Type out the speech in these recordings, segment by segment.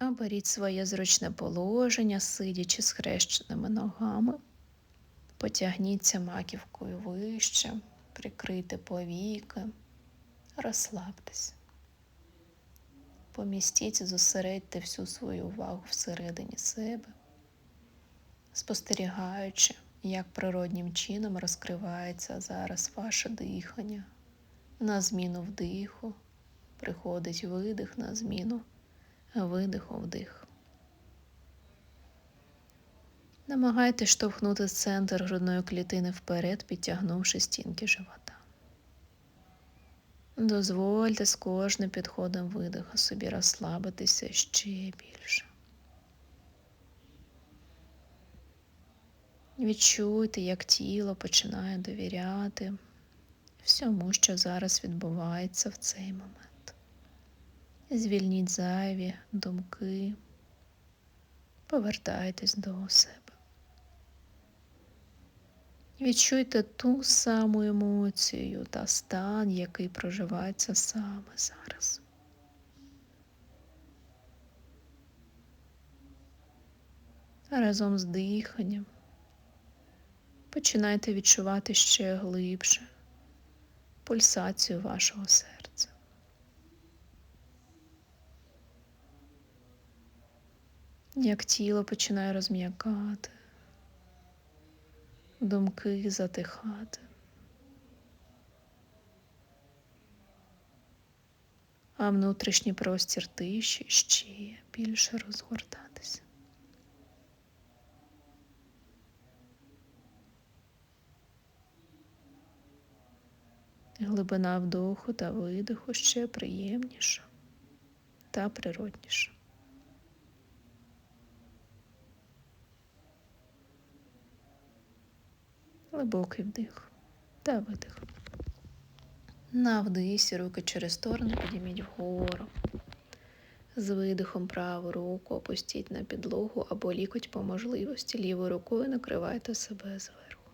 Оберіть своє зручне положення, сидячи з хрещеними ногами. Потягніться маківкою вище, прикрийте повіки, розслабтесь. Помістіть, зосередьте всю свою увагу всередині себе, спостерігаючи, як природнім чином розкривається зараз ваше дихання. На зміну вдиху приходить видих на зміну видиху вдих. Намагайтесь штовхнути центр грудної клітини вперед, підтягнувши стінки живота. Дозвольте з кожним підходом видиху собі розслабитися ще більше. Відчуйте, як тіло починає довіряти всьому, що зараз відбувається в цей момент. Звільніть зайві думки, повертайтесь до себе. Відчуйте ту саму емоцію та стан, який проживається саме зараз. Разом з диханням починайте відчувати ще глибше пульсацію вашого серця. Як тіло починає розм'якати, думки затихати. А внутрішній простір тиші ще більше розгортатися. Глибина вдоху та видиху ще приємніша та природніша. Глибокий вдих та видих. На вдисі руки через сторону підійміть вгору. З видихом праву руку опустіть на підлогу або лікоть по можливості. Лівою рукою накривайте себе зверху.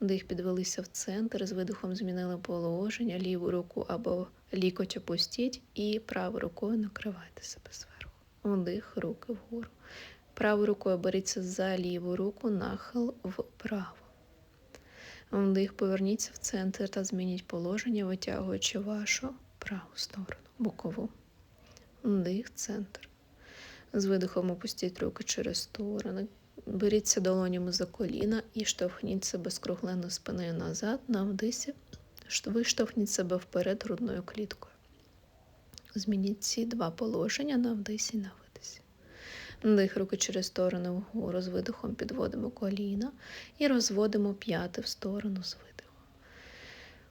Вдих підвелися в центр, з видихом змінили положення, ліву руку або лікоть опустіть і правою рукою накривайте себе зверху. Вдих, руки вгору. Правою рукою беріться за ліву руку, нахил вправо. Вдих, поверніться в центр та змініть положення, витягуючи вашу праву сторону, бокову. Вдих, центр. З видихом опустіть руки через сторони. Беріться долонями за коліна і штовхніть себе скругленою спиною назад. На вдисі виштовхніть себе вперед грудною кліткою. Змініть ці два положення на вдисі на Вдих руки через сторони вгору, з видихом підводимо коліна і розводимо п'яти в сторону з видихом.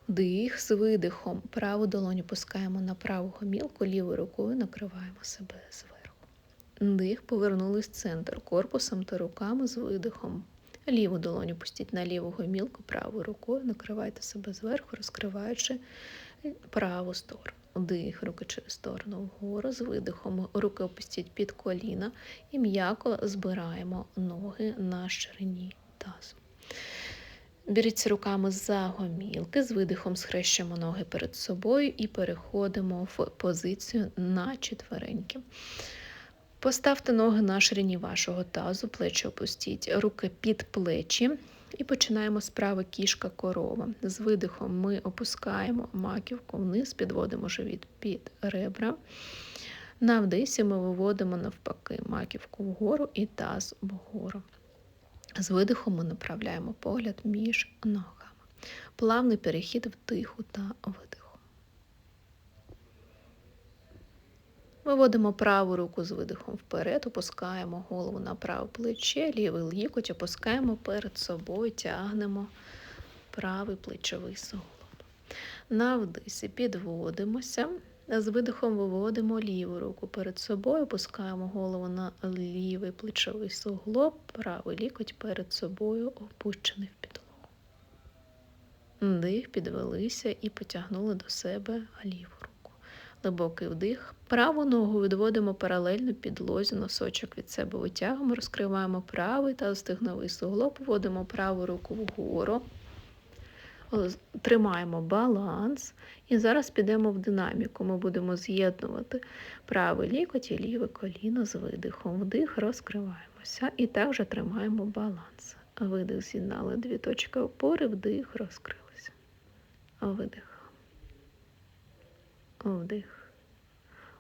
Дих з видихом. Праву долоню пускаємо на праву гомілку, лівою рукою накриваємо себе зверху. Дих повернулись в центр корпусом та руками з видихом. Ліву долоню пустіть на ліву гомілку, правою рукою накривайте себе зверху, розкриваючи праву сторону. Вдих, руки через сторону вгору, з видихом, руки опустіть під коліна і м'яко збираємо ноги на ширині тазу. Беріться руками за гомілки, з видихом схрещуємо ноги перед собою і переходимо в позицію на четвереньки. Поставте ноги на ширині вашого тазу, плечі опустіть, руки під плечі. І починаємо з прави кішка корова. З видихом ми опускаємо маківку вниз, підводимо живіт під ребра. На вдисі ми виводимо навпаки маківку вгору і таз вгору. З видихом ми направляємо погляд між ногами. Плавний перехід вдиху та видиху. Виводимо праву руку з видихом вперед, опускаємо голову на праве плече, лівий лікоть опускаємо перед собою, тягнемо правий плечовий суглоб. На вдисі підводимося, з видихом виводимо ліву руку перед собою, опускаємо голову на лівий плечовий суглоб, правий лікоть перед собою опущений в підлогу. Дих, підвелися і потягнули до себе ліву. Глибокий вдих. Праву ногу відводимо паралельно підлозі, носочок від себе витягуємо, розкриваємо правий та стигновий суглоб, вводимо праву руку вгору. Тримаємо баланс. І зараз підемо в динаміку. Ми будемо з'єднувати правий лікоть і ліве коліно з видихом. Вдих, розкриваємося. І також тримаємо баланс. Видих з'єднали дві точки опори, вдих, розкрилися. Видих. Вдих.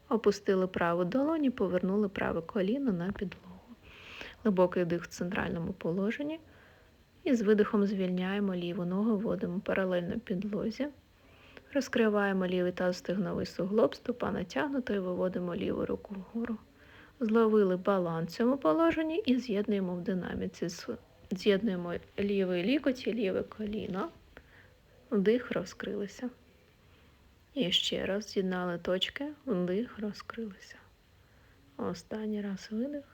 Опустили праву долоні, повернули праве коліно на підлогу. Глибокий вдих в центральному положенні. І з видихом звільняємо ліву ногу, вводимо паралельно підлозі. Розкриваємо лівий таз стегновий суглоб, стопа натягнута і виводимо ліву руку вгору. Зловили баланс в цьому положенні і з'єднуємо в динаміці. З'єднуємо лівий лікоть і ліве коліно. Вдих, розкрилися. І ще раз з'єднали точки, вдих, розкрилися. Останній раз видих.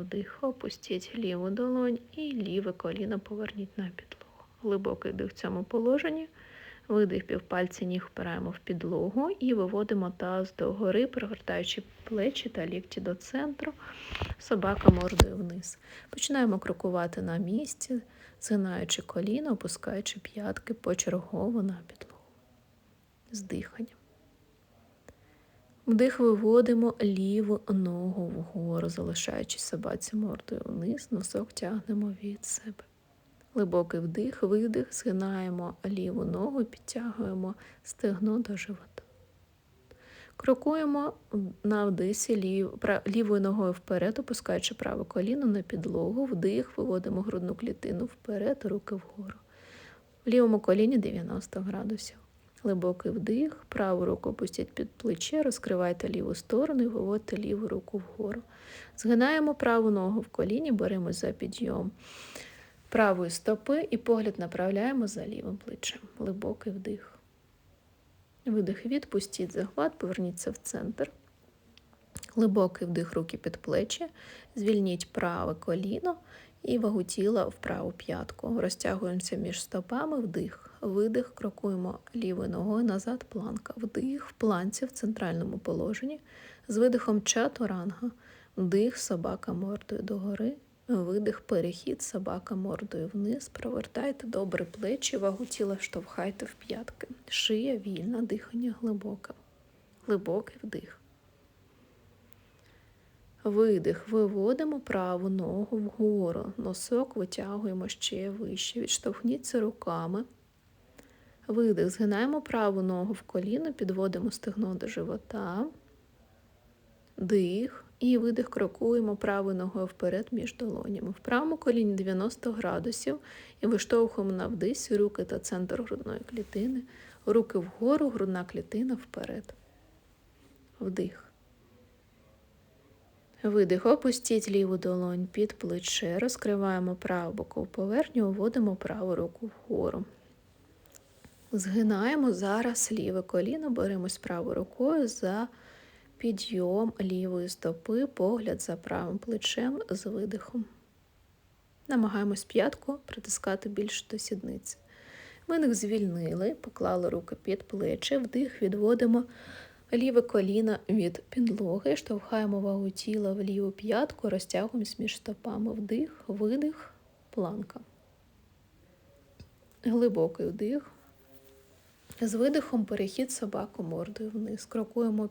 Вдих, опустіть ліву долонь і ліве коліно поверніть на підлогу. Глибокий вдих в цьому положенні. Видих півпальці ніг впираємо в підлогу і виводимо таз догори, провертаючи плечі та лікті до центру, собака мордою вниз. Починаємо крокувати на місці, згинаючи коліно, опускаючи п'ятки почергово на підлогу. З диханням. Вдих виводимо ліву ногу вгору, залишаючи собаці мордою вниз, носок тягнемо від себе. Глибокий вдих, видих, згинаємо ліву ногу, підтягуємо стегно до живота. Крокуємо на вдисі лів, лівою ногою вперед, опускаючи праве коліно на підлогу, вдих, виводимо грудну клітину вперед, руки вгору. В лівому коліні 90 градусів. Глибокий вдих, праву руку опустіть під плече, розкривайте ліву сторону і виводьте ліву руку вгору. Згинаємо праву ногу в коліні, беремо за підйом правої стопи і погляд направляємо за лівим плечем. Глибокий вдих. Видих, відпустіть захват, поверніться в центр. Глибокий вдих руки під плечі, звільніть праве коліно і вагу тіла в праву п'ятку. Розтягуємося між стопами, вдих, видих, крокуємо лівою ногою назад, планка. Вдих в планці в центральному положенні. З видихом чатуранга. Вдих, собака мордою догори. Видих, перехід, собака мордою вниз. Провертайте добре плечі, вагу тіла штовхайте в п'ятки. Шия вільна, дихання глибоке. Глибокий вдих. Видих, виводимо праву ногу вгору. Носок витягуємо ще вище. Відштовхніться руками. Видих, згинаємо праву ногу в коліно, підводимо стегно до живота. Дих. І видих, крокуємо правою ногою вперед між долонями. В правому коліні 90 градусів і виштовхуємо на вдисі руки та центр грудної клітини. Руки вгору, грудна клітина вперед. Вдих. Видих, опустіть ліву долонь під плече, розкриваємо праву бокову поверхню, вводимо праву руку вгору. Згинаємо зараз ліве коліно, беремось правою рукою за підйом лівої стопи, погляд за правим плечем з видихом. Намагаємось п'ятку притискати більше до сідниці. Видих звільнили, поклали руки під плечі, вдих відводимо ліве коліно від підлоги, штовхаємо вагу тіла в ліву п'ятку, розтягуємось між стопами. Вдих, видих, планка. Глибокий вдих. З видихом перехід собаку мордою вниз. Крокуємо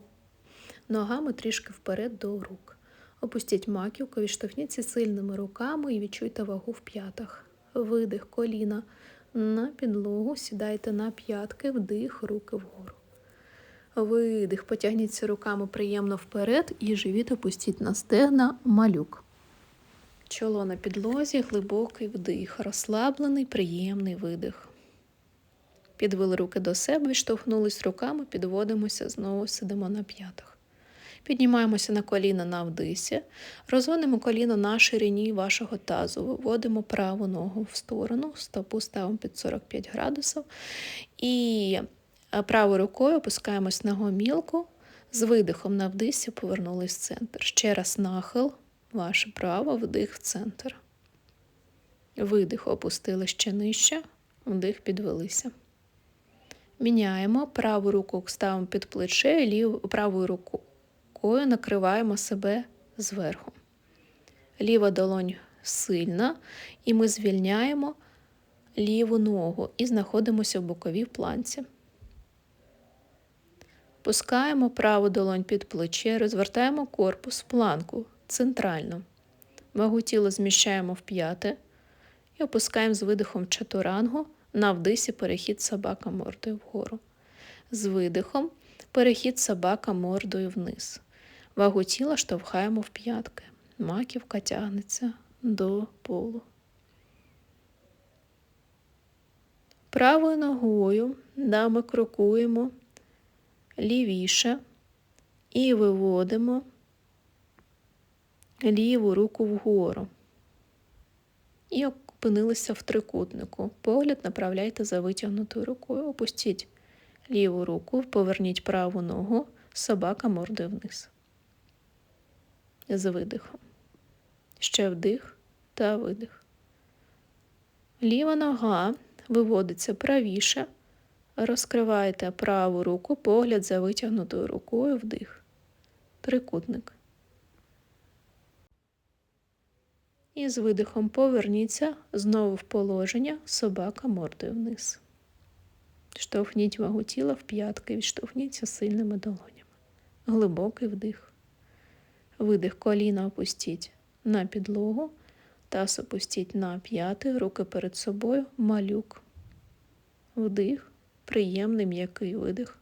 ногами трішки вперед до рук. Опустіть маківку, відштовхніться сильними руками і відчуйте вагу в п'ятах. Видих коліна на підлогу, сідайте на п'ятки, вдих, руки вгору. Видих, потягніться руками приємно вперед і живіт опустіть на стегна малюк. Чоло на підлозі, глибокий вдих, розслаблений, приємний видих. Підвели руки до себе, відштовхнулись руками, підводимося, знову сидимо на п'ятах. Піднімаємося на коліна на вдисі, розводимо коліно на ширині вашого тазу, виводимо праву ногу в сторону, стопу ставимо під 45 градусів і правою рукою опускаємось на гомілку, з видихом на вдисі повернулись в центр. Ще раз нахил, ваше право, вдих в центр. Видих опустили ще нижче, вдих підвелися. Міняємо праву руку ставимо під плече, ліву правою рукою накриваємо себе зверху. Ліва долонь сильна, і ми звільняємо ліву ногу і знаходимося в боковій планці. Пускаємо праву долонь під плече, розвертаємо корпус в планку центрально. Вагу тіла зміщаємо в п'яте і опускаємо з видихом чатурангу на вдисі перехід собака мордою вгору. З видихом перехід собака мордою вниз. Вагу тіла штовхаємо в п'ятки. Маківка тягнеться до полу. Правою ногою да, ми крокуємо лівіше і виводимо ліву руку вгору. І опинилися в трикутнику. Погляд направляйте за витягнутою рукою. Опустіть ліву руку, поверніть праву ногу, собака мордою вниз. З видихом. Ще вдих та видих. Ліва нога виводиться правіше. Розкриваєте праву руку, погляд за витягнутою рукою вдих. Трикутник. І з видихом поверніться знову в положення собака мордою вниз. Штовхніть вагу тіла в п'ятки, відштовхніться сильними долонями. Глибокий вдих. Видих коліна опустіть на підлогу, таз опустіть на п'яти, руки перед собою, малюк. Вдих, приємний м'який видих.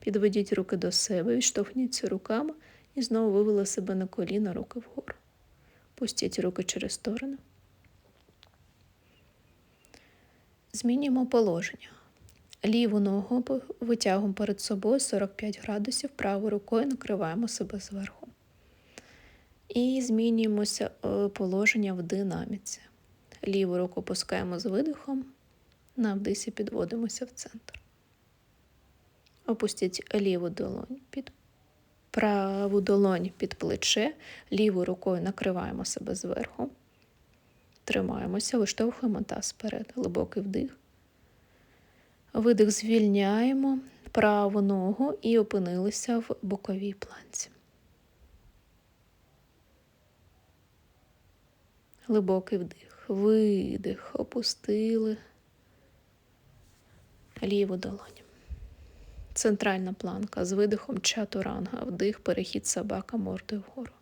Підведіть руки до себе, відштовхніться руками і знову вивели себе на коліна, руки вгору. Пустіть руки через сторону. Змінюємо положення. Ліву ногу витягуємо перед собою 45 градусів, правою рукою накриваємо себе зверху. І змінюємося е, положення в динаміці. Ліву руку пускаємо з видихом, на вдисі підводимося в центр. Опустіть ліву долонь під праву долонь під плече, лівою рукою накриваємо себе зверху. Тримаємося, виштовхуємо таз вперед, глибокий вдих. Видих звільняємо праву ногу і опинилися в боковій планці. Глибокий вдих, видих, опустили ліву долоню. Центральна планка з видихом чатуранга, вдих, перехід собака мордою вгору.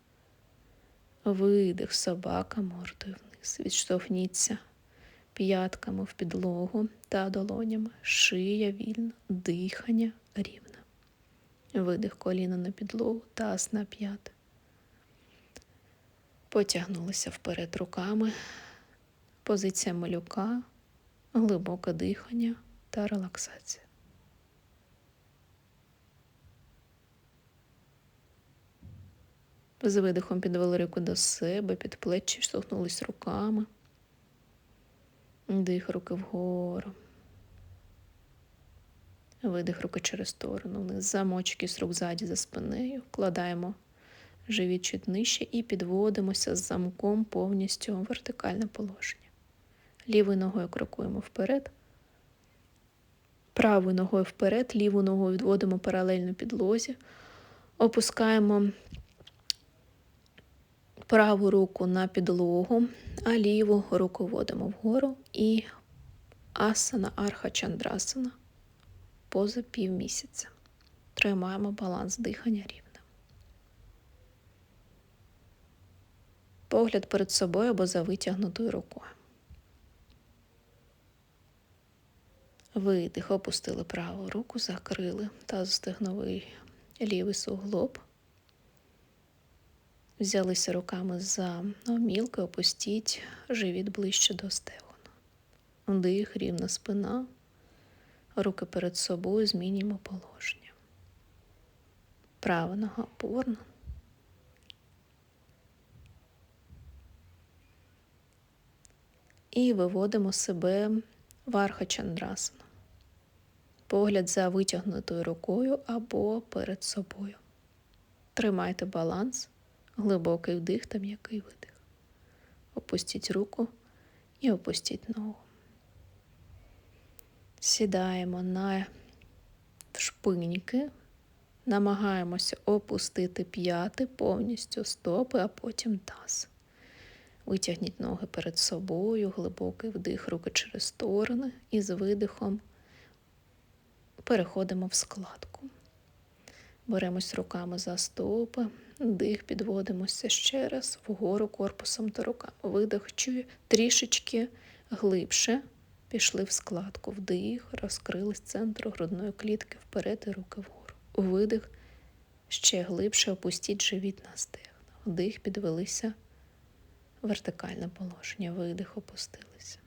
Видих собака мордою вниз. Відштовхніться п'ятками в підлогу та долонями. Шия вільна, дихання рівне. Видих коліна на підлогу, таз на п'яти. Потягнулися вперед руками. Позиція малюка, глибоке дихання та релаксація. З видихом підвели руку до себе, під плечі, штовхнулись руками. Дих руки вгору. Видих руки через сторону. Вниз замочки з рук ззаді за спинею. Вкладаємо живіт чуть нижче і підводимося з замком повністю в вертикальне положення. Лівою ногою крокуємо вперед. Правою ногою вперед, ліву ногу відводимо паралельно підлозі. Опускаємо праву руку на підлогу, а ліву руку вводимо вгору і асана арха чандрасана поза півмісяця. Тримаємо баланс дихання рівним. Погляд перед собою або за витягнутою рукою. Видих, опустили праву руку, закрили та стегновий лівий суглоб. Взялися руками за омілки, опустіть живіт ближче до стегона. Дих, рівна спина, руки перед собою, змінюємо положення. Права нога опорна. І виводимо себе в архачандрасану. Погляд за витягнутою рукою або перед собою. Тримайте баланс глибокий вдих та м'який видих. Опустіть руку і опустіть ногу. Сідаємо на шпиньки, намагаємося опустити п'яти повністю стопи, а потім таз. Витягніть ноги перед собою, глибокий вдих, руки через сторони і з видихом переходимо в складку. Беремось руками за стопи, дих, підводимося ще раз вгору корпусом та руками. Видих чую трішечки глибше. Пішли в складку. Вдих, розкрили з центру грудної клітки вперед і руки вгору. Видих, ще глибше опустіть живіт на стегна. Вдих, підвелися вертикальне положення. Видих, опустилися.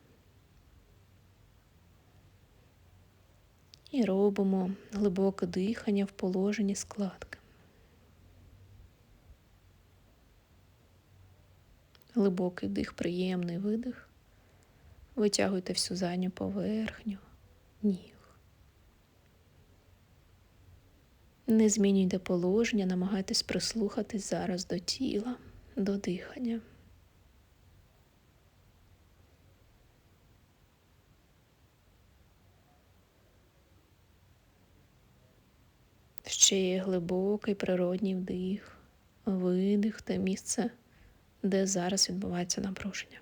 І робимо глибоке дихання в положенні складки. Глибокий вдих, приємний видих. Витягуйте всю задню поверхню, ніг. Не змінюйте положення, намагайтесь прислухатись зараз до тіла, до дихання. Ще є глибокий природній вдих, видих те місце, де зараз відбувається напруження.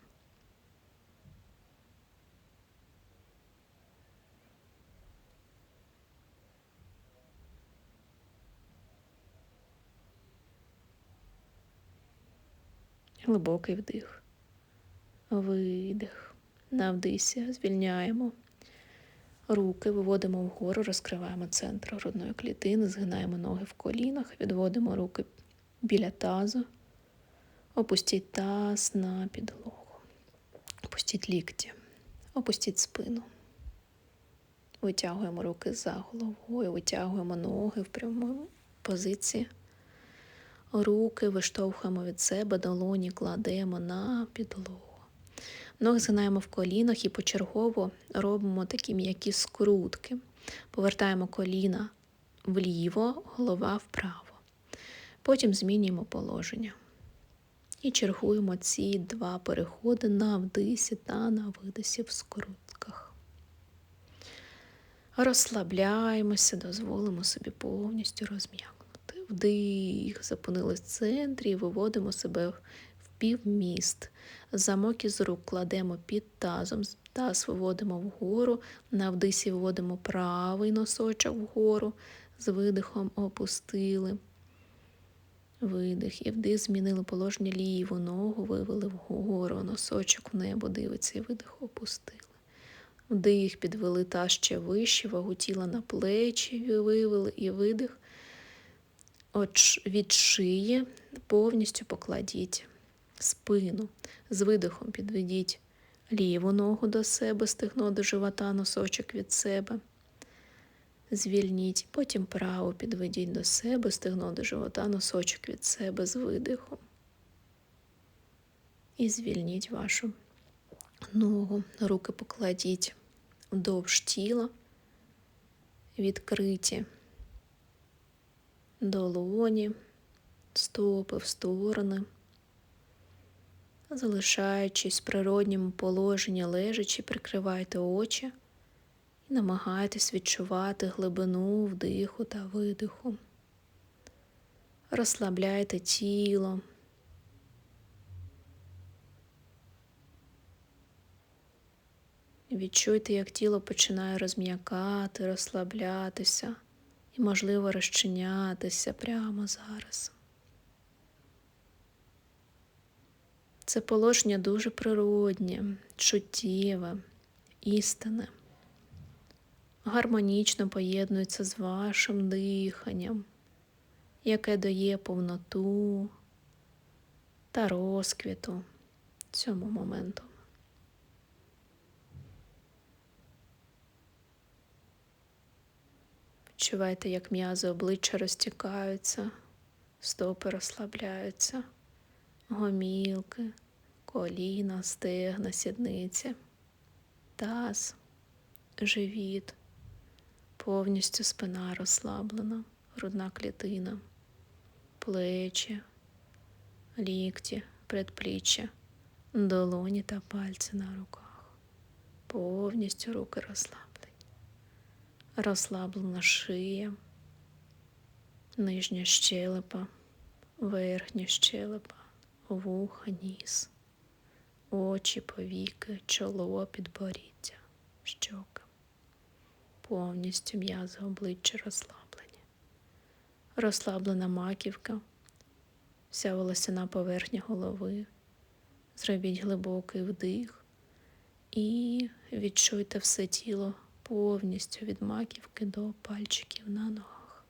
Глибокий вдих, видих. Навдися, звільняємо. Руки виводимо вгору, розкриваємо центр грудної клітини, згинаємо ноги в колінах, відводимо руки біля тазу, опустіть таз на підлогу, опустіть лікті, опустіть спину. Витягуємо руки за головою, витягуємо ноги в прямому позиції. Руки виштовхуємо від себе, долоні кладемо на підлогу. Ноги згинаємо в колінах і почергово робимо такі м'які скрутки. Повертаємо коліна вліво, голова вправо. Потім змінюємо положення. І чергуємо ці два переходи на вдисі та на видисі в скрутках. Розслабляємося, дозволимо собі повністю розм'якнути. Вдих, запинились в центрі і виводимо себе в півміст. Замок із рук кладемо під тазом, таз виводимо вгору, на вдисі виводимо правий носочок вгору, з видихом опустили. Видих. І вдих змінили положення ліву ногу, вивели вгору, носочок в небо дивиться і видих опустили. Вдих, підвели таз ще вище, вагу тіла на плечі вивели і видих. Від шиї повністю покладіть спину. З видихом підведіть ліву ногу до себе, стегно до живота, носочок від себе. Звільніть, потім праву підведіть до себе, стегно до живота, носочок від себе з видихом. І звільніть вашу ногу, руки покладіть вдовж тіла, відкриті долоні, стопи в сторони залишаючись в природньому положенні лежачи, прикривайте очі і намагайтесь відчувати глибину вдиху та видиху. Розслабляйте тіло. Відчуйте, як тіло починає розм'якати, розслаблятися і, можливо, розчинятися прямо зараз. Це положення дуже природнє, чуттєве, істинне, гармонічно поєднується з вашим диханням, яке дає повноту та розквіту цьому моменту. Відчувайте, як м'язи обличчя розтікаються, стопи розслабляються гомілки, коліна, стегна, сідниці, таз, живіт, повністю спина розслаблена, грудна клітина, плечі, лікті, предпліччя, долоні та пальці на руках. Повністю руки розслаблені. Розслаблена шия, нижня щелепа, верхня щелепа вуха, ніс, очі, повіки, чоло, підборіддя, щоки. Повністю м'язи обличчя розслаблені. Розслаблена маківка, вся волосяна поверхня голови. Зробіть глибокий вдих і відчуйте все тіло повністю від маківки до пальчиків на ногах.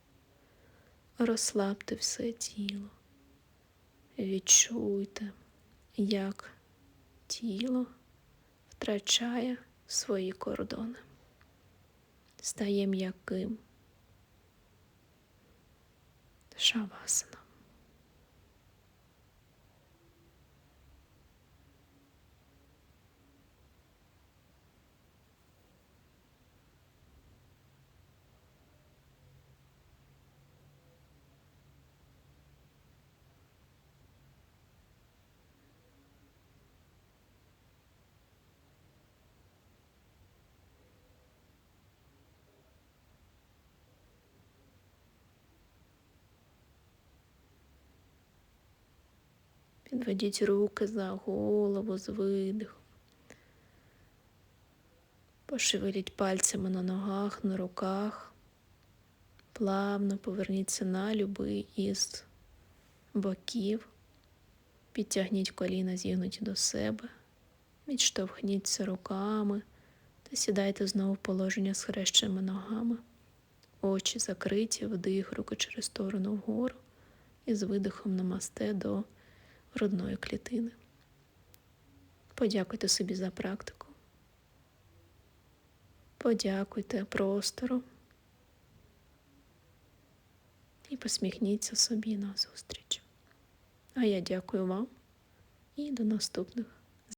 Розслабте все тіло. Відчуйте, як тіло втрачає свої кордони, стає м'яким. Шавасана. Підведіть руки за голову з видихом. Пошевеліть пальцями на ногах, на руках. Плавно поверніться на любий із боків. Підтягніть коліна зігнуті до себе. Відштовхніться руками та сідайте знову в положення з хрещеними ногами. Очі закриті, вдих, руки через сторону вгору і з видихом намасте до грудної клітини. Подякуйте собі за практику. Подякуйте простору і посміхніться собі на зустріч. А я дякую вам і до наступних